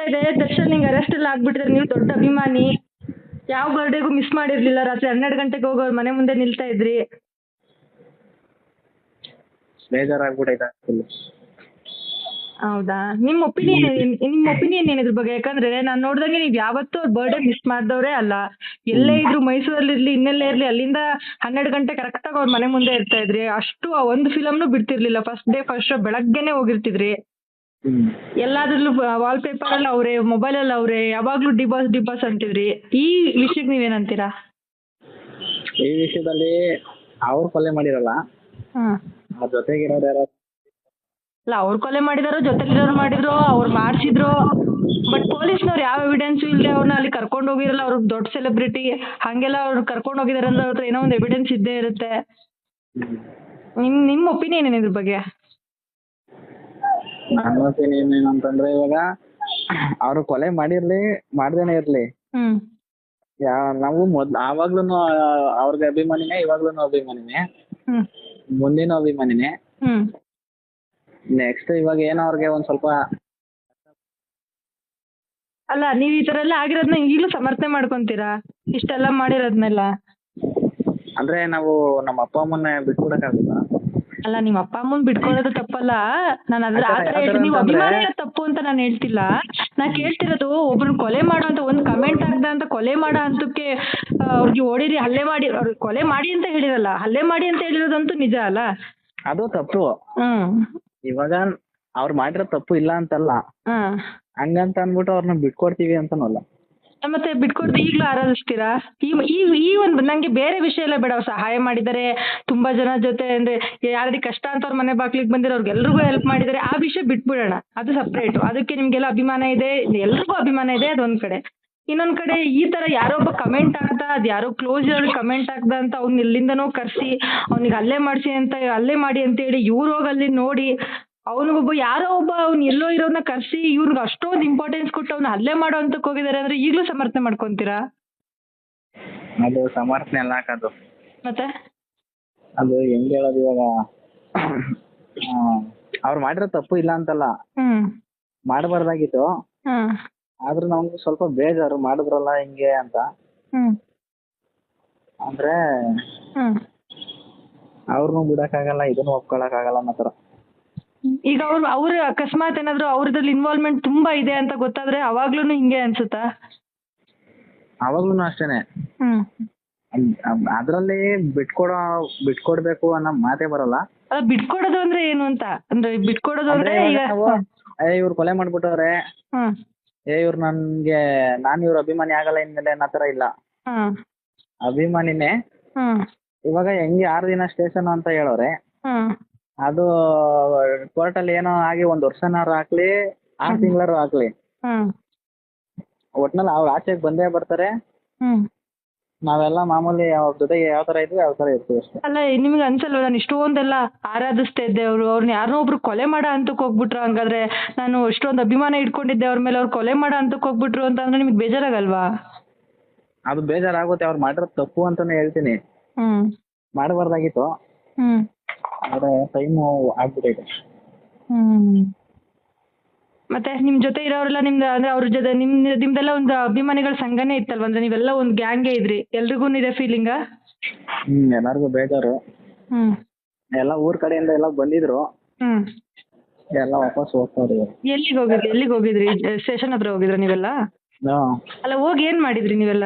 ಆಗ್ತಾ ಇದೆ ದರ್ಶನ್ ಹಿಂಗ್ ಅರೆಸ್ಟ್ ಎಲ್ಲ ಆಗ್ಬಿಟ್ರೆ ನೀವು ದೊಡ್ಡ ಅಭಿಮಾನಿ. ಯಾವ ಬರ್ಡೇಗೂ ಮಿಸ್ ಮಾಡಿರ್ಲಿಲ್ಲ ರಾತ್ರಿ ಹನ್ನೆರಡು ಗಂಟೆಗೆ ಹೋಗಿ ಅವ್ರ ಮನೆ ಮುಂದೆ ನಿಲ್ತಾ ಇದ್ರಿ. ಬೇಜಾರಾಗ್ಬಿಟ್ಟೈತೆ ಹೌದಾ? ನಿಮ್ಮ ಒಪಿನಿಯನ್ ನಿಮ್ಮ ಒಪಿನಿಯನ್ ಏನಿದ್ರು ಬಗ್ಗೆ? ಯಾಕಂದ್ರೆ ನಾನು ನೋಡ್ದಂಗೆ ನೀವು ಯಾವತ್ತೂ ಅವ್ರ ಬರ್ಡೇ ಮಿಸ್ ಮಾಡ್ದವ್ರೇ ಅಲ್ಲ. ಎಲ್ಲೇ ಇದ್ರು ಮೈಸೂರಲ್ಲಿ ಇರ್ಲಿ ಇನ್ನೆಲ್ಲೇ ಇರ್ಲಿ ಅಲ್ಲಿಂದ ಹನ್ನೆರಡು ಗಂಟೆ ಕರೆಕ್ಟ್ ಆಗಿ ಅವ್ರ ಮನೆ ಮುಂದೆ ಇರ್ತಾ ಇದ್ರಿ. ಅಷ್ಟು ಆ ಒಂದು ಫಿಲಮ್ನು ಬಿಡ್ತಿರ್ಲಿಲ್ಲ. ಫಸ್ಟ್ ಡೇ ಫಸ್ಟ್ ಶೋ ಬೆಳಗ್ಗೆನೆ ಹೋಗಿರ್ತಿದ್ರಿ. ಎಲ್ಲಾದ್ರಲ್ಲೂ ವಾಲ್ ಪೇಪರ್ ಅಲ್ಲಿ ಅವ್ರೆ ಮೊಬೈಲ್ ಅಲ್ಲಿ ಅವ್ರೆ ಯಾವಾಗ್ಲೂ ಡಿಬಾಸ್ ಡಿಬಾಸ್ ಅಂತಿದ್ರಿ ಈ ವಿಷಯಕ್ಕೆ ನೀವೇನಂತೀರಾ? ಈ ವಿಷಯದಲ್ಲಿ ಅವ್ರು ಕೊಲೆ ಮಾಡಿರಲ್ಲ. ಜೊತೆಗಿರೋರು ಯಾರೋ ಅಲ್ಲ ಅವ್ರು ಕೊಲೆ ಮಾಡಿದಾರೋ ಜೊತೆಲಿರೋರು ಮಾಡಿದ್ರು ಅವ್ರು ಮಾಡ್ಸಿದ್ರು ಬಟ್ ಪೊಲೀಸ್ನವ್ರು ಯಾವ ಎವಿಡೆನ್ಸ್ ಇಲ್ಲದೆ ಅವ್ರನ್ನ ಅಲ್ಲಿ ಕರ್ಕೊಂಡು ಹೋಗಿರಲ್ಲ ಅವ್ರು ದೊಡ್ಡ ಸೆಲೆಬ್ರಿಟಿ ಹಂಗೆಲ್ಲ ಅವ್ರು ಕರ್ಕೊಂಡು ಹೋಗಿದಾರೆ ಅಂದ್ರೆ ಅವ್ರ ಹತ್ರ ಏನೋ ಒಂದು ಎವಿಡೆನ್ಸ್ ಇದ್ದೇ ಇರುತ್ತೆ. ನಿಮ್ ನಿಮ್ ಒಪಿನಿಯನ್ ಏನಿದ್ರ ಬಗ್ಗೆ? ನನ್ನ ಒಪಿನಿಯನ್ ಏನಂತಂದ್ರೆ ಇವಾಗ ಅವ್ರು ಕೊಲೆ ಮಾಡಿರ್ಲಿ ಮಾಡ್ದೇನೆ ಇರ್ಲಿ. ಯಾ ನಾವು ಮೊದ್ಲು ಆವಾಗ್ಲೂನು ಅವ್ರಿಗೆ ಅಭಿಮಾನಿನೇ ಇವಾಗ್ಲೂನು ಅಭಿಮಾನಿನೇ. ಮುಂದಿನ ಅಭಿಮಾನಿನೇ. ನೆಕ್ಸ್ಟ್ ಇವಾಗ ಏನೋ ಅವ್ರಿಗೆ ಒಂದ್ ಸ್ವಲ್ಪ ಅಲ್ಲ ನೀವ್ ಈ ತರ ಎಲ್ಲ ಆಗಿರೋದ್ನ ಈಗಲೂ ಸಮರ್ಥನೆ ಮಾಡ್ಕೊಂತೀರಾ? ಇಷ್ಟೆಲ್ಲ ಮಾಡಿರೋದ್ನೆಲ್ಲ? ಅಂದ್ರೆ ನಾವು ನಮ್ಮ ಅಪ್ಪ ಅಮ್ಮನ್ನ ಬಿಟ್ಕೊಡಕ್ಕಾಗುತ್ತಾ ಅಲ್ಲ ನಿಮ್ ಅಪ್ಪ ಅಮ್ಮನ್ ಬಿಟ್ಕೊಳ್ಳೋದು ತಪ್ಪಲ್ಲ? ನಾನು ಅದ್ರ ಆತರ ಆ ಹೇಳ್ತೀನಿ. ನೀವು ಅಭಿಮಾನ ಇರೋದು ತಪ್ಪು ಅಂತ ನಾನು ಹೇಳ್ತಿಲ್ಲ. ನಾ ಕೇಳ್ತಿರೋದು ಒಬ್ರನ್ನ ಕೊಲೆ ಮಾಡೋ ಅಂತ ಒಂದು ಕಮೆಂಟ್ ಆಗ್ದ ಅಂತ ಕೊಲೆ ಮಾಡೋ ಅಂತಕ್ಕೆ ಅವ್ರಿಗೆ ಹೊಡೀರಿ ಹಲ್ಲೆ ಮಾಡಿ ಅವ್ರಿಗೆ ಕೊಲೆ ಮಾಡಿ ಅಂತ ಹೇಳಿರಲ್ಲ ಹಲ್ಲೆ ಮಾಡಿ ಅಂತ ಹೇಳಿರೋದಂತೂ ನಿಜ ಅಲ್ಲ? ಅದು ತಪ್ಪು. ಹ್ಮ್. ಇವಾಗ ಅವ್ರು ಮಾಡಿರೋ ತಪ್ಪು ಇಲ್ಲ ಅಂತಲ್ಲ. ಹಂಗಂತ ಅಂದ್ಬಿಟ್ಟು ಅವ್ರನ್ನ ಬಿಟ್ಕೊಡ್ತೀವಿ ಅಂತನೂ ಅಲ್ಲ. ಮತ್ತೆ ಬಿಟ್ಕೊಡ್ದು ಈಗ್ಲೂ ಆರಾಧಿಸ್ತೀರಾ? ಈ ಈ ಒಂದು ನಂಗೆ ಬೇರೆ ವಿಷಯ ಎಲ್ಲ ಬೇಡ. ಸಹಾಯ ಮಾಡಿದ್ದಾರೆ. ತುಂಬಾ ಜನ ಜೊತೆ ಅಂದ್ರೆ ಯಾರಿಗೆ ಕಷ್ಟ ಅಂತ ಅವ್ರ ಮನೆ ಬಾಗ್ಲಿಗೆ ಬಂದಿರೋರ್ಗೆ ಎಲ್ರಿಗೂ ಹೆಲ್ಪ್ ಮಾಡಿದ್ದಾರೆ. ಆ ವಿಷಯ ಬಿಟ್ಬಿಡೋಣ. ಅದು ಸಪ್ರೇಟ್ ಅದಕ್ಕೆ ನಿಮ್ಗೆಲ್ಲ ಅಭಿಮಾನ ಇದೆ. ಎಲ್ರಿಗೂ ಅಭಿಮಾನ ಇದೆ. ಅದೊಂದ್ ಕಡೆ. ಇನ್ನೊಂದ್ ಕಡೆ ಈ ತರ ಯಾರೋ ಒಬ್ಬ ಕಮೆಂಟ್ ಹಾಕ್ದ, ಅದ್ ಯಾರೋ ಕ್ಲೋಸ್ ಕಮೆಂಟ್ ಹಾಕ್ದ ಅಂತ ಅವ್ನ ಎಲ್ಲಿಂದನೋ ಕರ್ಸಿ, ಅವ್ನಿಗೆ ಅಲ್ಲೇ ಮಾಡ್ಸಿ ಅಂತ, ಅಲ್ಲೇ ಮಾಡಿ ಅಂತ ಹೇಳಿ ಇವ್ರು ಹೋಗಿ ಅಲ್ಲಿ ನೋಡಿ ಅವನಿಗೊಬ್ಬ ಯಾರೋ ಒಬ್ಬ ಅವ್ನು ಎಲ್ಲೋ ಇರೋನ್ನ ಕರ್ಸಿ ಇವ್ರಿಗ್ ಅಷ್ಟೊಂದು ಇಂಪಾರ್ಟೆನ್ಸ್ ಕೊಟ್ಟು ಅವ್ನ ಹಲ್ಲೆ ಮಾಡೋ ಅಂತಕ್ಕೆ ಹೋಗಿದ್ದಾರೆ ಅಂದ್ರೆ ಈಗಲೂ ಸಮರ್ಥನೆ ಮಾಡ್ಕೊಂತೀರಾ? ಅದು ಸಮರ್ಥನೆ ಅಲ್ಲ ಅದು ಮತ್ತೆ? ಅದು ಹೆಂಗ್ ಹೇಳೋದು ಇವಾಗ ಅವ್ರು ಮಾಡಿರೋ ತಪ್ಪು ಇಲ್ಲ ಅಂತಲ್ಲ. ಹ್ಮ್. ಮಾಡಬಾರ್ದಾಗಿತ್ತು. ಹ್ಮ್ ಆದ್ರೂ ನಮ್ಗೆ ಸ್ವಲ್ಪ ಬೇಜಾರು ಮಾಡಿದ್ರಲ್ಲ ಹಿಂಗೆ ಅಂತ. ಹ್ಮ್. ಅಂದ್ರೆ ಹ್ಮ್. ಅವ್ರನ್ನೂ ಬಿಡಕ್ಕಾಗಲ್ಲ ಇದನ್ನು ಒಪ್ಕೊಳಕ್ಕಾಗಲ್ಲ ಅನ್ನೋ ಥರ. ಈಗ ಅವರು ಅವ್ರ ಅಕಸ್ಮಾತ್ ಏನಾದ್ರು ಅವ್ರದ್ರಲ್ಲಿ ಇನ್ವಾಲ್ವ್ಮೆಂಟ್ ತುಂಬಾ ಇದೆ ಅಂತ ಗೊತ್ತಾದ್ರೆ ಅವಾಗ್ಲೂ ಹಿಂಗೆ ಅನ್ಸುತ್ತಾ? ಅವಾಗ್ಲೂನು ಅಷ್ಟೇನೆ. ಹ್ಮ್. ಅದರಲ್ಲಿ ಬಿಟ್ಕೊಡೋ ಬಿಟ್ಕೊಡ್ಬೇಕು ಅನ್ನೋ ಮಾತೇ ಬರಲ್ಲ. ಅಲ್ಲ ಬಿಟ್ಕೊಡೋದು ಅಂದ್ರೆ ಏನು ಅಂತ? ಅಂದ್ರೆ ಬಿಟ್ಕೊಡೋದು ಅಂದ್ರೆ ಈಗ ಏ ಇವ್ರು ಕೊಲೆ ಮಾಡ್ಬಿಟ್ಟವ್ರೆ. ಏ ಇವ್ರು ನನ್ಗೆ ನಾನು ಇವ್ರ ಅಭಿಮಾನಿ ಆಗಲ್ಲ ಇನ್ಮೇಲೆ ಅನ್ನೋ ತರ ಇಲ್ಲ. ಅಭಿಮಾನಿನೇ. ಇವಾಗ ಹೆಂಗೆ ಆರು ದಿನ ಸ್ಟೇಷನ್ ಅಂತ ಹೇಳೋರೆ. ಅದು ಕೋರ್ಟಲ್ಲಿ ಏನೋ ಆಗಿ ಒಂದ್ ವರ್ಷನಾರು ಹಾಕ್ಲಿ ಆರ್ ತಿಂಗಳಾರು ಹಾಕ್ಲಿ ಹ್ಮ್. ಒಟ್ನಲ್ಲಿ ಅವ್ರು ಆಚೆಗೆ ಬಂದೇ ಬರ್ತಾರೆ. ಹ್ಮ್. ನಾವೆಲ್ಲ ಮಾಮೂಲಿ ಅವ್ರ ಜೊತೆಗೆ ಯಾವ ತರ ಇದ್ವಿ ಯಾವ ತರ ಇರ್ತೀವಿ ಅಷ್ಟೇ. ಅಲ್ಲ ನಿಮ್ಗೆ ಅನ್ಸಲ್ವಾ ನಾನು ಇಷ್ಟೊಂದೆಲ್ಲ ಆರಾಧಿಸ್ತಾ ಇದ್ದೆ ಅವರು. ಅವ್ರನ್ನ ಯಾರನ್ನೋ ಒಬ್ರು ಕೊಲೆ ಮಾಡೋ ಹಂತಕ್ಕೆ ಹೋಗ್ಬಿಟ್ರು ಹಂಗಾದ್ರೆ. ನಾನು ಇಷ್ಟೊಂದು ಅಭಿಮಾನ ಇಟ್ಕೊಂಡಿದ್ದೆ ಅವ್ರ ಮೇಲೆ ಅವ್ರು ಕೊಲೆ ಮಾಡ ಹಂತಕ್ಕೆ ಹೋಗ್ಬಿಟ್ರು ಅಂತ ಅಂದ್ರೆ ನಿಮ್ಗೆ ಬೇಜಾರಾಗಲ್ವಾ? ಅದು ಬೇಜಾರಾಗುತ್ತೆ ಅವ್ರು ಮಾಡಿರೋದು ತಪ್ಪು ಅಂತಾನೆ ಹೇಳ್ತೀನಿ. ಹ್ಮ್. ಮಾಡಬಾರ್ದಾಗಿತ್ತು. ಹ್ಮ್. ಟೈಮು ಆಗ್ಬಿಟ್ಟಿದೆ ಹ್ಮ್. ಮತ್ತೆ ನಿಮ್ ಜೊತೆ ಇರೋರೆಲ್ಲ ನಿಮ್ದು ಅಂದ್ರೆ ಅವ್ರ ಜೊತೆ ನಿಮ್ ನಿಮ್ದೆಲ್ಲ ಒಂದು ಅಭಿಮಾನಿಗಳ ಸಂಘನೇ ಇತ್ತಲ್ವಾ? ಅಂದ್ರೆ ನೀವೆಲ್ಲ ಒಂದು ಗ್ಯಾಂಗ್ ಇದ್ರಿ. ಎಲ್ರಿಗೂ ಇದೆ ಫೀಲಿಂಗ್ ಹ್ಮ್ ಎಲ್ಲರಿಗೂ ಬೇಜಾರು. ಹ್ಮ್. ಎಲ್ಲ ಊರ್ ಕಡೆಯಿಂದ ಎಲ್ಲ ಬಂದಿದ್ರು. ಹ್ಮ್. ಎಲ್ಲ ವಾಪಸ್ ಹೋಗ್ತಾರೆ. ಎಲ್ಲಿಗೆ ಹೋಗಿದ್ರಿ? ಎಲ್ಲಿಗೆ ಹೋಗಿದ್ರಿ? ಸ್ಟೇಷನ್ ಹತ್ರ ಹೋಗಿದ್ರ ನೀವೆಲ್ಲ. ಅಲ್ಲ ಹೋಗಿ ಏನ್ ಮಾಡಿದ್ರಿ ನೀವೆಲ್ಲ?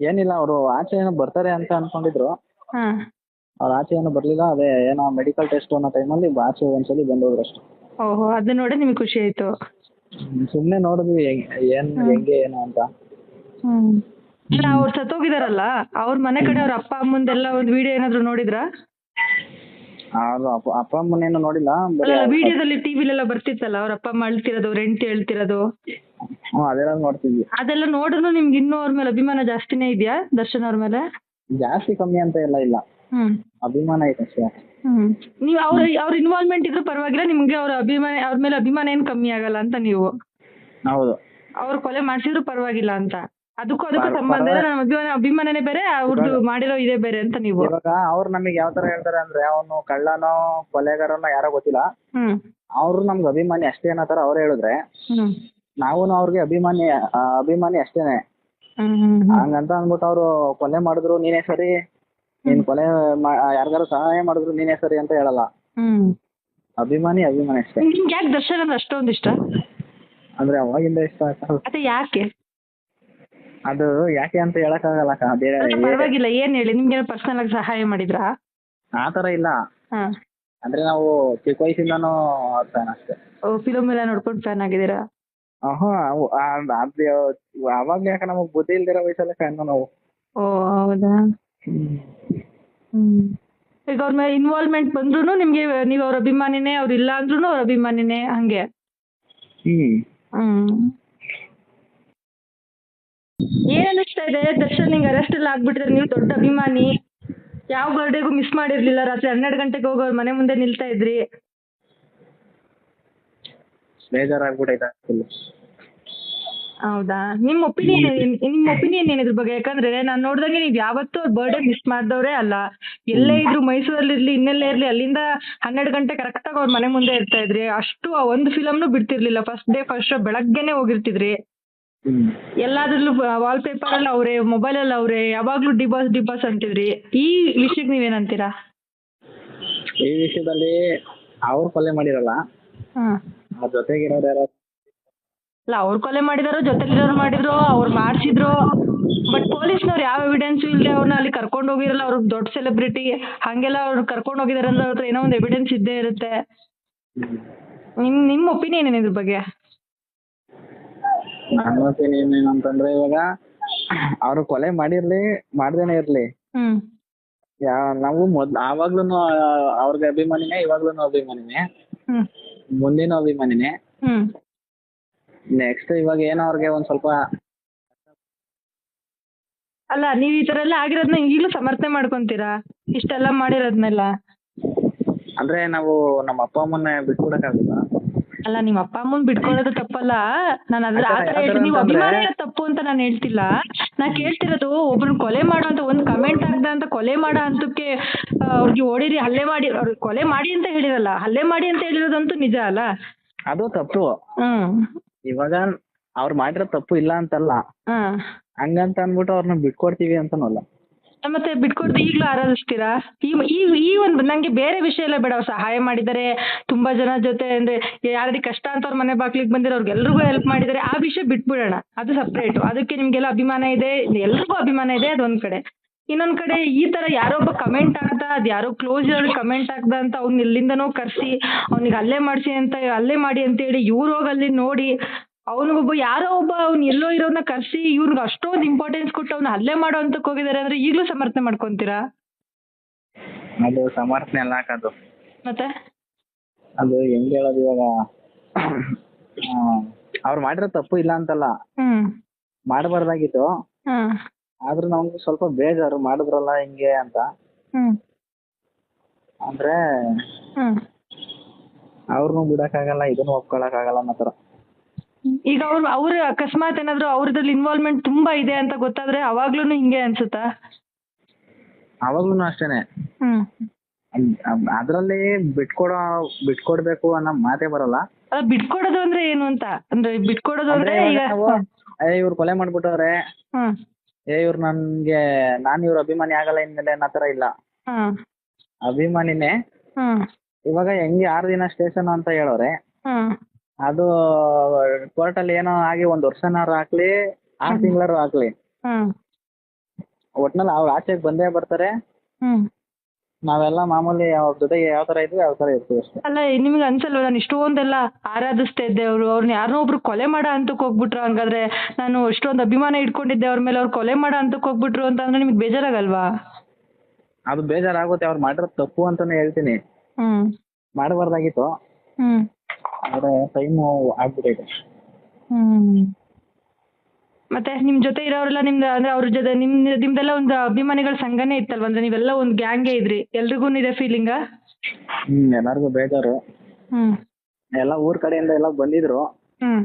ಏನಿಲ್ಲ ಅವರು ಆಚೆ ಏನೋ ಬರ್ತಾರೆ ಅಂತ ಅನ್ಕೊಂಡಿದ್ರು. ಹಾ. ಅವ್ರು ಆಚೆ ಏನು ಬರ್ಲಿಲ್ಲ ಅದೇ ಏನೋ ಮೆಡಿಕಲ್ ಟೆಸ್ಟ್ ಅನ್ನೋ ಟೈಮಲ್ಲಿ ಆಚೆ ಒಂದ್ಸಲಿ ಬಂದೋದ್ರು ಅಷ್ಟೇ ಓಹೋ ಅದನ್ನ ನೋಡಿ ನಿಮಗೆ ಖುಷಿ ಆಯ್ತು. ಸುಮ್ನೆ ನೋಡಿದ್ವಿ ಹೆಂಗ್- ಏನ್ ಹೆಂಗೆ ಏನು ಅಂತ. ಹ್ಮ್. ಅಲ್ಲ ಅವ್ರು ಸತ್ತೋಗಿದಾರಲ್ಲ ಅವ್ರ ಮನೆ ಕಡೆ ಅವ್ರ ಅಪ್ಪ ಅಮ್ಮಂದೆಲ್ಲ ಒಂದು ವಿಡಿಯೋ ಏನಾದ್ರು ನೋಡಿದ್ರಾ? ಅದು ಅಪ್ಪ ಅಪ್ಪ ಅಮ್ಮನೇನು ನೋಡಿಲ್ಲ ಬರೀ ಅಲ್ಲ ವಿಡಿಯೋದಲ್ಲಿ ಟಿವಿಲೆಲ್ಲ ಬರ್ತಿತ್ತಲ್ಲ ಅವ್ರ ಅಪ್ಪ ಅಮ್ಮ ಅಳ್ತಿರೋದು ಅವ್ರ ಹೆಂಡತಿ ಹೇಳ್ತಿರೋದು ಅದೆಲ್ಲ ನೋಡ್ತಿದ್ವಿ. ಅದೆಲ್ಲ ನೋಡಿದ್ರು ನಿಮ್ಗೆ ಇನ್ನೂ ಅವ್ರ ಮೇಲೆ ಅಭಿಮಾನ ಜಾಸ್ತಿನೇ ಇದೆಯಾ ದರ್ಶನ್ ಅವ್ರ ಮೇಲೆ? ಜಾಸ್ತಿ ಕಮ್ಮಿ ಅಂತ ಎಲ್ಲ ಇಲ್ಲ. ಹ್ಮ್. ಅಭಿಮಾನ ಇದೆ ಅಷ್ಟೇ. ಹ್ಮ್. ನೀವು ಅವ್ರ ಅವ್ರ ಇನ್ವಾಲ್ವ್ಮೆಂಟ್ ಇದ್ರೂ ಪರವಾಗಿಲ್ಲ ನಿಮ್ಗೆ ಅವ್ರ ಅಭಿಮಾನ ಅವ್ರ ಮೇಲೆ ಅಭಿಮಾನ ಏನ್ ಕಮ್ಮಿ ಆಗಲ್ಲ ಅಂತ ನೀವು. ಹೌದು. ಅವ್ರು ಕೊಲೆ ಮಾಡ್ಸಿದ್ರು ಪರವಾಗಿಲ್ಲ ಅಂತ. ಅದಕ್ಕೂ ಅದಕ್ಕೂ ಪರ- ಸಂಬಂಧ ಇಲ್ಲ ನಮ್ಮ ಅಭಿಮಾನ ಅಭಿಮಾನನೇ ಬೇರೆ ಅವ್ರದ್ದು ಮಾಡಿರೋ ಇದೇ ಬೇರೆ ಅಂತ ನೀವು. ಇವಾಗ ಅವ್ರು ನಮಗೆ ಯಾವ ತರ ಹೇಳ್ತಾರೆ ಅಂದ್ರೆ ಅವನು ಕಳ್ಳನೋ ಕೊಲೆಗಾರನೋ ಯಾರೋ ಗೊತ್ತಿಲ್ಲ. ಹ್ಮ್. ಅವ್ರು ನಮ್ಗೆ ಅಭಿಮಾನಿ ಅಷ್ಟೇ ಅನ್ನೋ ತರ ಅವ್ರು ಹೇಳಿದ್ರೆ ಹ್ಮ್. ನಾವು ಅವ್ರಿಗೆ ಅಭಿಮಾನಿ ಆ, ಅಭಿಮಾನಿ ಅಷ್ಟೇನೆ. ಹ್ಮ್ ಹ್ಮ್ ಹ್ಮ್. ಹಂಗಂತ ಅಂದ್ಬಿಟ್ಟು ಅವ್ರು ಕೊಲೆ ಮಾಡಿದ್ರು ನೀನೇ ಸರಿ ನೀನ್ ಕೊಲೆ ಯಾರ್ಗಾರು ಸಹಾಯ ಮಾಡಿದ್ರು ನೀನೇ ಸರಿ ಅಂತ ಹೇಳಲ್ಲ. ಹ್ಮ್. ಅಭಿಮಾನಿ ಅಭಿಮಾನಿ ಅಷ್ಟೇ. ನಿಮ್ಗೆ ಯಾಕೆ ದರ್ಶನ್ ಅಂದ್ರೆ ಅಷ್ಟೊಂದು ಇಷ್ಟ? ಅಂದ್ರೆ ಅವಾಗಿಂದ ಇಷ್ಟ ಆಯ್ತು. ಅದೇ ಯಾಕೆ? ಅದು ಯಾಕೆ ಅಂತ ಹೇಳಕ್ ಆಗಲ್ಲ ಬೇರೆ ಅಲ್ಲ, ಪರವಾಗಿಲ್ಲ ಏನ್ ಹೇಳಿ? ನಿಮ್ಗೆ ಪರ್ಸನಲ್ ಆಗಿ ಸಹಾಯ ಮಾಡಿದ್ರಾ? ಆತರ ತರ ಇಲ್ಲ. ಹಾ. ಅಂದ್ರೆ ನಾವು ಚಿಕ್ಕ ವಯಸ್ಸಿಂದಾನು ಫ್ಯಾನ್ ಅಷ್ಟೇ. ಫಿಲಮ್ ಎಲ್ಲ ನೋಡ್ಕೊಂಡು ಫ್ಯಾನ್ ಆಗಿದ್ದೀರಾ? ಆಹಾ, ಅವು- ಆ- ಅದು ಅವಾಗ್ಲೇ ಯಾಕೆ ನಮಗ್ ಬುದ್ಧಿ ಇಲ್ದಿರೋ ವಯಸ್ಸಲ್ಲೇ ಫ್ಯಾನ್ ನಾವು. ಓ ಹೌದಾ? ಈಗ ಅವ್ರ ಮೇಲೆ ಇನ್ವಾಲ್ವ್ಮೆಂಟ್ ಬಂದ್ರೂ ನಿಮ್ಗೆ ನೀವು ಅವ್ರ ಅಭಿಮಾನಿನೇ ಅವ್ರು ಇಲ್ಲ ಅಂದ್ರೂ ಅವ್ರ ಅಭಿಮಾನಿನೇ ಹಂಗೆ. ಹ್ಮ್. ಹ್ಮ್. ಏನ್ ಅನಿಸ್ತಾ ಇದೆ? ದರ್ಶನ್ ಹಿಂಗ್ ಅರೆಸ್ಟ್ ಎಲ್ಲ ಆಗ್ಬಿಟ್ಟಿದ್ರೆ ನೀವು ದೊಡ್ಡ ಅಭಿಮಾನಿ. ಯಾವ ಬರ್ಡೇಗೂ ಮಿಸ್ ಮಾಡಿರ್ಲಿಲ್ಲ ರಾತ್ರಿ ಹನ್ನೆರಡು ಗಂಟೆಗೆ ಹೋಗಿ ಅವ್ರ ಮನೆ ಮುಂದೆ ನಿಲ್ತಾ ಇದ್ರಿ. ಬೇಜಾರಾಗ್ಬಿಟ್ಟೈತೆ full. ಹೌದಾ? ನಿಮ್ಮ ಒಪಿನಿಯನ್ ನಿಮ್ಮ ಒಪಿನಿಯನ್ ಏನ್ ಇದ್ರ ಬಗ್ಗೆ? ಯಾಕಂದ್ರೆ ನಾನು ನೋಡ್ದಂಗೆ ನೀವು ಯಾವತ್ತೂ ಅವ್ರ ಬರ್ಡೇ ಮಿಸ್ ಮಾಡ್ದವ್ರೇ ಅಲ್ಲ. ಎಲ್ಲೇ ಇದ್ರು ಮೈಸೂರಲ್ಲಿ ಇರ್ಲಿ ಇನ್ನೆಲ್ಲೇ ಇರ್ಲಿ ಅಲ್ಲಿಂದ ಹನ್ನೆರಡು ಗಂಟೆ ಕರೆಕ್ಟಾಗಿ ಅವ್ರ ಮನೆ ಮುಂದೆ ಇರ್ತಾ ಇದ್ರಿ. ಅಷ್ಟು ಆ ಒಂದು ಫಿಲಮ್ನು ಬಿಡ್ತಿರ್ಲಿಲ್ಲ. ಫಸ್ಟ್ ಡೇ ಫಸ್ಟ್ ಶೋ ಬೆಳಗ್ಗೆನೆ ಹೋಗಿರ್ತಿದ್ರಿ. ಎಲ್ಲಾದ್ರಲ್ಲೂ ವಾಲ್ ಪೇಪರ್ ಅಲ್ಲಿ ಅವ್ರೆ ಮೊಬೈಲ್ ಅಲ್ಲಿ ಅವ್ರೆ ಯಾವಾಗ್ಲೂ ಡಿಬಾಸ್ ಡಿಬಾಸ್ ಅಂತಿದ್ರಿ. ಈ ವಿಷಯಕ್ಕೆ ನೀವೇನಂತೀರಾ? ಈ ವಿಷಯದಲ್ಲಿ ಅವ್ರು ಕೊಲೆ ಮಾಡಿರಲ್ಲ. ಅವ್ರ ಜೊತೆಗಿರೋರು ಯಾರು ಅಲ್ಲ ಅವ್ರು ಕೊಲೆ ಮಾಡಿದಾರೋ ಜೊತೆಲಿರೋರು ಮಾಡಿದ್ರು ಅವ್ರು ಮಾಡ್ಸಿದ್ರು ಬಟ್ ಪೊಲೀಸ್ನವ್ರು ಯಾವ ಎವಿಡೆನ್ಸು ಇಲ್ಲದೆ ಅವ್ರನ್ನ ಅಲ್ಲಿ ಕರ್ಕೊಂಡು ಹೋಗಿರಲ್ಲ ಅವರು ದೊಡ್ಡ ಸೆಲೆಬ್ರಿಟಿ ಹಂಗೆಲ್ಲ ಅವ್ರು ಕರ್ಕೊಂಡು ಹೋಗಿದಾರೆ ಅಂದ್ರೆ ಅವ್ರ ಹತ್ರ ಏನೋ ಒಂದು ಎವಿಡೆನ್ಸ್ ಇದ್ದೇ ಇರುತ್ತೆ. ನಿಮ್ ನಿಮ್ಮ ಒಪಿನಿಯನ್ ಏನು ಇದ್ರ ಬಗ್ಗೆ? ನನ್ನ ಒಪಿನಿಯನ್ ಏನಂತಂದ್ರೆ ಇವಾಗ ಅವ್ರು ಕೊಲೆ ಮಾಡಿರ್ಲಿ ಮಾಡ್ದೇನೆ ಇರ್ಲಿ. ಯಾ ನಾವು ಮೊದ್ಲು ಆವಾಗ್ಲೂ ಅವ್ರಿಗೆ ಅಭಿಮಾನಿನೇ ಇವಾಗ್ಲೂ ಅಭಿಮಾನಿನೇ. ಮುಂದಿನ ಅಭಿಮಾನಿನೇ. ನೆಕ್ಸ್ಟ್ ಇವಾಗ ಏನೋ ಅವ್ರಿಗೆ ಒಂದ್ ಸ್ವಲ್ಪ ಅಲ್ಲ ನೀವ್ ಈ ತರ ಎಲ್ಲ ಆಗಿರೋದ್ನ ಈಗಲೂ ಸಮರ್ಥನೆ ಮಾಡ್ಕೊಂತೀರಾ? ಇಷ್ಟೆಲ್ಲ ಮಾಡಿರೋದ್ನೆಲ್ಲ? ಅಂದ್ರೆ ನಾವು ನಮ್ಮ ಅಪ್ಪ ಅಮ್ಮನ್ನ ಬಿಟ್ಕೊಡಕ್ಕಾಗುತ್ತಾ ಅಲ್ಲ ನಿಮ್ಮ ಅಪ್ಪ ಅಮ್ಮನ್ ಬಿಟ್ಕೊಳ್ಳೋದು ತಪ್ಪಲ್ಲ. ನಾನು ಅದ್ರ ಆತರ ನೀವು ಅಭಿಮಾನ ತಪ್ಪು ಅಂತ ನಾನು ಹೇಳ್ತಿಲ್ಲ. ನಾ ಕೇಳ್ತಿರೋದು ಒಬ್ರನ್ನ ಕೊಲೆ ಮಾಡೋ ಅಂತ ಒಂದು ಕಮೆಂಟ್ ಆಗ್ದ ಅಂತ ಕೊಲೆ ಮಾಡೋ ಅಂತಕ್ಕೆ ಅವ್ರಿಗೆ ಓಡಿರಿ ಹಲ್ಲೆ ಮಾಡಿ ಅವ್ರು ಕೊಲೆ ಮಾಡಿ ಅಂತ ಹೇಳಿರಲ್ಲ. ಹಲ್ಲೆ ಮಾಡಿ ಅಂತ ಹೇಳಿರೋದಂತೂ ನಿಜ ಅಲ್ಲ? ಅದು ತಪ್ಪು. ಹ್ಮ್. ಇವಾಗ ಅವ್ರು ಮಾಡಿರೋ ತಪ್ಪು ಇಲ್ಲ ಅಂತಲ್ಲ. ಹಂಗಂತ ಅಂದ್ಬಿಟ್ಟು ಅವ್ರನ್ನ ಬಿಟ್ಕೊಡ್ತೀವಿ ಅಂತನಲ್ಲ. ಮತ್ತೆ ಬಿಟ್ಕೊಡ್ದು ಈಗಲೂ ಆರಾಧಿಸ್ತೀರಾ? ಈ ಈ ಈ ಒಂದು ನಂಗೆ ಬೇರೆ ವಿಷಯ ಎಲ್ಲ ಬೇಡ. ಅವ್ರು ಸಹಾಯ ಮಾಡಿದ್ದಾರೆ ತುಂಬಾ ಜನ ಜೊತೆ ಅಂದ್ರೆ ಯಾರಿಗೆ ಕಷ್ಟ ಅಂತ ಅವ್ರ ಮನೆ ಬಾಗ್ಲಿಗೆ ಬಂದಿರೋರ್ಗೆ ಎಲ್ರಿಗೂ ಹೆಲ್ಪ್ ಮಾಡಿದ್ದಾರೆ. ಆ ವಿಷಯ ಬಿಟ್ಬಿಡೋಣ. ಅದು ಸಪ್ರೇಟ್ ಅದಕ್ಕೆ ನಿಮ್ಗೆಲ್ಲ ಅಭಿಮಾನ ಇದೆ. ಎಲ್ರಿಗೂ ಅಭಿಮಾನ ಇದೆ ಅದೊಂದ್ ಕಡೆ. ಇನ್ನೊಂದ್ ಕಡೆ ಈ ತರ ಯಾರೋ ಒಬ್ಬ ಕಮೆಂಟ್ ಆಗ್ದ ಅದ್ ಯಾರೋ ಕ್ಲೋಸ್ ಇರೋರು ಕಮೆಂಟ್ ಆಗ್ದ ಅಂತ ಅವ್ನ ಎಲ್ಲಿಂದನೋ ಕರ್ಸಿ ಅವ್ನಿಗೆ ಅಲ್ಲೇ ಮಾಡ್ಸಿ ಅಂತ ಅಲ್ಲೇ ಮಾಡಿ ಅಂತ ಹೇಳಿ ಇವ್ರು ಹೋಗಿ ಅಲ್ಲಿ ನೋಡಿ ಅವನಿಗೊಬ್ಬ ಯಾರೋ ಒಬ್ಬ ಅವ್ನು ಎಲ್ಲೋ ಇರೋದನ್ನ ಕರ್ಸಿ ಇವ್ನಿಗೆ ಅಷ್ಟೊಂದು ಇಂಪಾರ್ಟೆನ್ಸ್ ಕೊಟ್ಟು ಅವ್ನ ಅಲ್ಲೇ ಮಾಡೋ ಅಂತಕ್ಕೆ ಹೋಗಿದ್ದಾರೆ ಅಂದ್ರೆ ಈಗಲೂ ಸಮರ್ಥನೆ ಮಾಡ್ಕೊಂತೀರಾ? ಅದು ಸಮರ್ಥನೆ ಅಲ್ಲ ಅದು ಮತ್ತೆ? ಅದು ಹೆಂಗ್ ಹೇಳೋದು ಇವಾಗ ಅವ್ರು ಮಾಡಿರೋ ತಪ್ಪು ಇಲ್ಲ ಅಂತಲ್ಲ. ಮಾಡಬಾರ್ದಾಗಿತ್ತು. ಆದ್ರೂ ನಮ್ಗೆ ಸ್ವಲ್ಪ ಬೇಜಾರು ಮಾಡಿದ್ರಲ್ಲ ಹಿಂಗೆ ಅಂತ. ಹ್ಮ್. ಅಂದ್ರೆ ಹ್ಮ್. ಬಿಡಕ್ ಆಗಲ್ಲ ಇದನ್ನು ಒಪ್ಕೊಳಕ್ಕಾಗಲ್ಲ ಅನ್ನೋ ಈಗ ಅವ್ರು ಅವ್ರ ಅಕಸ್ಮಾತ್ ಏನಾದ್ರು ಅವ್ರದ್ರಲ್ಲಿ ಇನ್ವಾಲ್ವ್ಮೆಂಟ್ ತುಂಬಾ ಇದೆ ಅಂತ ಗೊತ್ತಾದ್ರೆ ಅವಾಗ್ಲೂ ಹಿಂಗೆ ಅನ್ಸುತ್ತಾ? ಅವಾಗ್ಲೂ ಅಷ್ಟೇನೆ. ಹ್ಮ್. ಅದ್ರಲ್ಲಿ ಬಿಟ್ಕೊಡೋ ಬಿಟ್ಕೊಡ್ಬೇಕು ಅನ್ನೋ ಮಾತೇ ಬರಲ್ಲ. ಬಿಟ್ಕೊಡೋದು ಅಂದ್ರೆ ಏನು ಅಂತ? ಅಂದ್ರೆ ಬಿಟ್ಕೊಡೋದು ಅಂದ್ರೆ ಈಗ ಏ ಇವ್ರು ಕೊಲೆ ಮಾಡ್ಬಿಟ್ಟವ್ರೆ. ಏ ಇವ್ರು ನನ್ಗೆ ನಾನ್ ಇವ್ರ ಅಭಿಮಾನಿ ಆಗಲ್ಲ ಇನ್ಮೇಲೆ ಅನ್ನೋ ತರ ಇಲ್ಲ. ಅಭಿಮಾನಿನೇ. ಇವಾಗ ಹೆಂಗೆ ಆರು ದಿನ ಸ್ಟೇಷನ್ ಅಂತ ಹೇಳೋರೆ ಅದು ಅದು ಕೋರ್ಟಲ್ಲಿ ಏನೋ ಆಗಿ ಒಂದ್ ವರ್ಷನಾರು ಹಾಕ್ಲಿ ಆರು ತಿಂಗಳಾರು ಹಾಕ್ಲಿ. ಹ್ಮ್. ಒಟ್ನಲ್ಲಿ ಅವ್ರು ಆಚೆಗೆ ಬಂದೇ ಬರ್ತಾರೆ. ನಾವೆಲ್ಲ ಮಾಮೂಲಿ ಅವ್ರ ಜೊತೆಗೆ ಯಾವ ತರ ಇದ್ವಿ ಯಾವ ತರ ಇರ್ತೀವಿ ಅಷ್ಟೇ. ಅಲ್ಲ ನಿಮ್ಗೆ ಅನ್ಸಲ್ವಾ ನಾನು ಇಷ್ಟೊಂದೆಲ್ಲ ಆರಾಧಿಸ್ತಾ ಇದ್ದೆ ಅವರು ಅವ್ರನ್ನ ಯಾರನ್ನೋ ಒಬ್ರು ಕೊಲೆ ಮಾಡ ಅಂತಕ್ಕೆ ಹೋಗ್ಬಿಟ್ರು ಹಂಗಾದ್ರೆ ನಾನು ಇಷ್ಟೊಂದು ಅಭಿಮಾನ ಇಟ್ಕೊಂಡಿದ್ದೆ ಅವ್ರ ಮೇಲೆ ಅವ್ರು ಕೊಲೆ ಮಾಡ ಅಂತಕ್ಕೆ ಹೋಗ್ಬಿಟ್ರು ಅಂತ ಅಂದ್ರೆ ನಿಮ್ಗೆ ಬೇಜಾರಾಗಲ್ವಾ? ಅದು ಬೇಜಾರಾಗುತ್ತೆ ಅವ್ರು ಮಾಡಿರೋ ತಪ್ಪು ಅಂತಾನೆ ಹೇಳ್ತೀನಿ. ಹ್ಮ್. ಮಾಡಬಾರ್ದಾಗಿತ್ತು. ಹ್ಮ್. ಆದ್ರೆ ಟೈಮ್ ಆಗ್ಬಿಟ್ಟೈತೆ ಹ್ಮ್. ಮತ್ತೆ ನಿಮ್ ಜೊತೆ ಇರೋರೆಲ್ಲ ನಿಮ್ದು ಅಂದ್ರೆ ಅವ್ರ ಜೊತೆ ನಿಮ್ ನಿಮ್ದೆಲ್ಲ ಒಂದು ಅಭಿಮಾನಿಗಳ ಸಂಘನೇ ಇತ್ತಲ್ವಾ? ಅಂದ್ರೆ ನೀವೆಲ್ಲ ಒಂದ್ ಗ್ಯಾಂಗ್ ಇದ್ರಿ. ಎಲ್ರಿಗೂ ಇದೆ ಫೀಲಿಂಗ್ ಹ್ಮ್ ಎಲ್ಲಾರ್ಗು ಬೇಜಾರು. ಹ್ಮ್. ಎಲ್ಲ ಊರ್ ಕಡೆಯಿಂದ ಎಲ್ಲ ಬಂದಿದ್ರು. ಹ್ಮ್.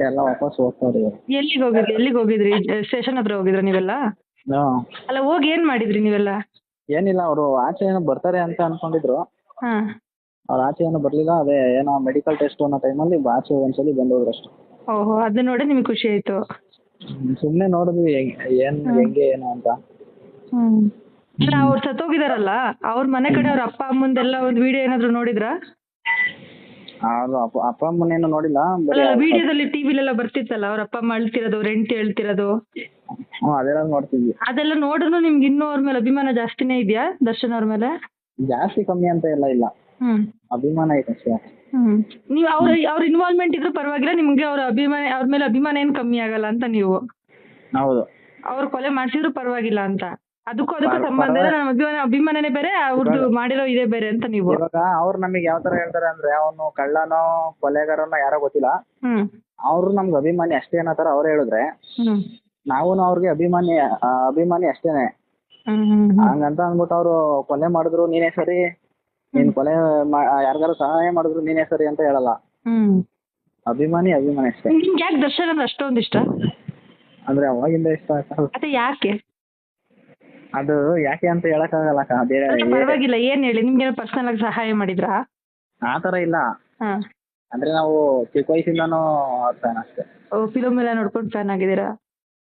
ಎಲ್ಲ ವಾಪಸ್ ಹೋಗ್ತಾರೆ. ಎಲ್ಲಿಗೆ ಹೋಗಿದ್ರಿ ಎಲ್ಲಿಗೆ ಹೋಗಿದ್ರಿ? ಸ್ಟೇಷನ್ ಹತ್ರ ಹೋಗಿದ್ರ ನೀವೆಲ್ಲ. ಅಲ್ಲ ಹೋಗಿ ಏನ್ ಮಾಡಿದ್ರಿ ನೀವೆಲ್ಲ? ಏನಿಲ್ಲ ಅವರು ಆಚೆ ಏನೋ ಬರ್ತಾರೆ ಅಂತ ಅನ್ಕೊಂಡಿದ್ರು. ಹಾ. ಅವ್ರು ಆಚೆ ಏನೋ ಬರ್ಲಿಲ್ಲ ಅದೇ ಏನೋ ಮೆಡಿಕಲ್ ಟೆಸ್ಟ್ ಅನ್ನೋ ಟೈಮಲ್ಲಿ ಆಚೆ ಒಂದ್ಸಲಿ ಬಂದೋದ್ರು ಅಷ್ಟೇ ಓಹೋ ಅದನ್ನ ನೋಡಿ ನಿಮಗೆ ಖುಷಿ ಆಯ್ತು. ಸುಮ್ಮನೆ ನೋಡಿದ್ವಿ ಹೆಂಗ್- ಏನ್ ಹೆಂಗೆ ಏನು ಅಂತ. ಹ್ಮ್. ಅವ್ರು ಸತ್ತೋಗಿದಾರಲ್ಲ ಅವ್ರ ಮನೆ ಕಡೆ ಅವ್ರ ಅಪ್ಪ ಅಮ್ಮಂದೆಲ್ಲ ಒಂದು ವಿಡಿಯೋ ಏನಾದ್ರು ನೋಡಿದ್ರಾ? ಅದು ಅಪ್ಪ ಅಪ್ಪ ಅಮ್ಮನೇನು ನೋಡಿಲ್ಲ ಬರೀ ವಿಡಿಯೋದಲ್ಲಿ ಟಿವಿಲೆಲ್ಲ ಬರ್ತಿತ್ತಲ್ಲ ಅವ್ರ ಅಪ್ಪ ಅಮ್ಮ ಅಳ್ತಿರೋದು ಅವ್ರ ಹೆಂಡತಿ ಅಳ್ತಿರೋದು ಹ್ಞೂ ಅದೆಲ್ಲ ನೋಡ್ತಿದ್ವಿ. ಅದೆಲ್ಲ ನೋಡಿದ್ರು ನಿಮ್ಗೆ ಇನ್ನೂ ಅವ್ರ ಮೇಲೆ ಅಭಿಮಾನ ಜಾಸ್ತಿನೇ ಇದೆಯಾ ದರ್ಶನ್ ಅವ್ರ ಮೇಲೆ? ಜಾಸ್ತಿ ಕಮ್ಮಿ ಅಂತ ಎಲ್ಲ ಇಲ್ಲ. ಹ್ಮ್. ಅಭಿಮಾನ ಐತೆ ಅಷ್ಟೇ. ಹ್ಮ್. ನೀವು ಅವ್ರ ಅವ್ರ ಇನ್ವಾಲ್ವ್ಮೆಂಟ್ ಇದ್ರೂ ಪರವಾಗಿಲ್ಲ ನಿಮ್ಗೆ ಅವ್ರ ಅಭಿಮಾನ ಅವ್ರ ಮೇಲೆ ಅಭಿಮಾನ ಏನು ಕಮ್ಮಿ ಆಗಲ್ಲ ಅಂತ ನೀವು. ಹೌದು. ಅವ್ರ ಕೊಲೆ ಮಾಡ್ಸಿದ್ರು ಪರವಾಗಿಲ್ಲ ಅಂತ. ಅದಕ್ಕೂ ಅದಕ್ಕೂ ಪರ- ಸಂಬಂಧ ಇಲ್ಲ ನಮ್ಮ ಅಭಿಮಾನ ಅಭಿಮಾನನೇ ಬೇರೆ ಅವ್ರದ್ದು ಮಾಡಿರೋ ಇದೇ ಬೇರೆ ಅಂತ ನೀವು. ಇವಾಗ ಅವ್ರು ನಮಗೆ ಯಾವ ತರ ಹೇಳ್ತಾರೆ ಅಂದ್ರೆ ಅವನು ಕಳ್ಳನೋ ಕೊಲೆಗಾರನೋ ಯಾರೋ ಗೊತ್ತಿಲ್ಲ. ಹ್ಮ್. ಅವ್ರು ನಮ್ಗೆ ಅಭಿಮಾನಿ ಅಷ್ಟೇ ಅನ್ನೋ ತರ ಅವ್ರು ಹೇಳಿದ್ರೆ. ಹ್ಮ್. ನಾವು ಅವ್ರಿಗೆ ಅಭಿಮಾನಿ ಆ, ಅಭಿಮಾನಿ ಅಷ್ಟೇನೆ. ಹ್ಮ್ ಹ್ಮ್ ಹ್ಮ್. ಹಂಗಂತ ಅಂದ್ಬಿಟ್ಟು ಅವ್ರು ಕೊಲೆ ಮಾಡಿದ್ರು ನೀನೇ ಸರಿ. ನೀನ್ ಕೊಲೆ ಯಾರಿಗಾರು ಸಹಾಯ ಮಾಡಿದ್ರು ನೀನೇ ಸರಿ ಅಂತ ಹೇಳಲ್ಲ. ಹ್ಮ್. ಅಭಿಮಾನಿ ಅಭಿಮಾನಿ ಅಷ್ಟೇ. ನಿಮ್ಗೆ ಯಾಕೆ ದರ್ಶನ್ ಅಂದ್ರೆ ಅಷ್ಟೊಂದು ಇಷ್ಟ? ಅಂದ್ರೆ ಅವಾಗಿಂದ ಇಷ್ಟ ಅದೇ ಯಾಕೆ? ಅದು ಯಾಕೆ ಅಂತ ಹೇಳಕ್ ಆಗಲ್ಲ ಬೇರೆ ಅಲ್ಲ, ಪರವಾಗಿಲ್ಲ ಏನ್ ಹೇಳಿ ನಿಮ್ಗೆ ಪರ್ಸನಲ್ ಆಗಿ ಸಹಾಯ ಮಾಡಿದ್ರಾ? ಆತರ ತರ ಇಲ್ಲ. ಹಾ. ಅಂದ್ರೆ ನಾವು ಚಿಕ್ಕ ವಯಸ್ಸಿಂದಾನು ಫ್ಯಾನ್ ಅಷ್ಟೇ. ಫಿಲಮ್ ಎಲ್ಲ ನೋಡ್ಕೊಂಡು ಫ್ಯಾನ್ ಆಗಿದ್ದೀರಾ?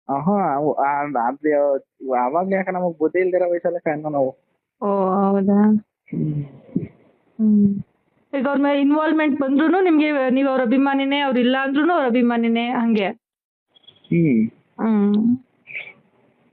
ಆಹಾ ಅವು ಆ- ಅದು ಅವಾಗ್ಲೇ ಯಾಕೆ ನಮಗ್ ಬುದ್ಧಿ ಇಲ್ದಿರೋ ವಯಸ್ಸಲ್ಲ ನಾವು. ಓ ಹೌದಾ? ಹ್ಮ್. ಈಗ ಅವ್ರ ಮೇಲೆ ಇನ್ವಾಲ್ವ್ಮೆಂಟ್ ಬಂದ್ರು ನಿಮ್ಗೆ ನೀವು ಅವ್ರ ಅಭಿಮಾನಿನೇ ಅವ್ರ ಇಲ್ಲ ಅಂದ್ರೂ ಅವ್ರ ಅಭಿಮಾನಿನೇ ಹಂಗೆ? ಹ್ಮ್. ಹ್ಮ್.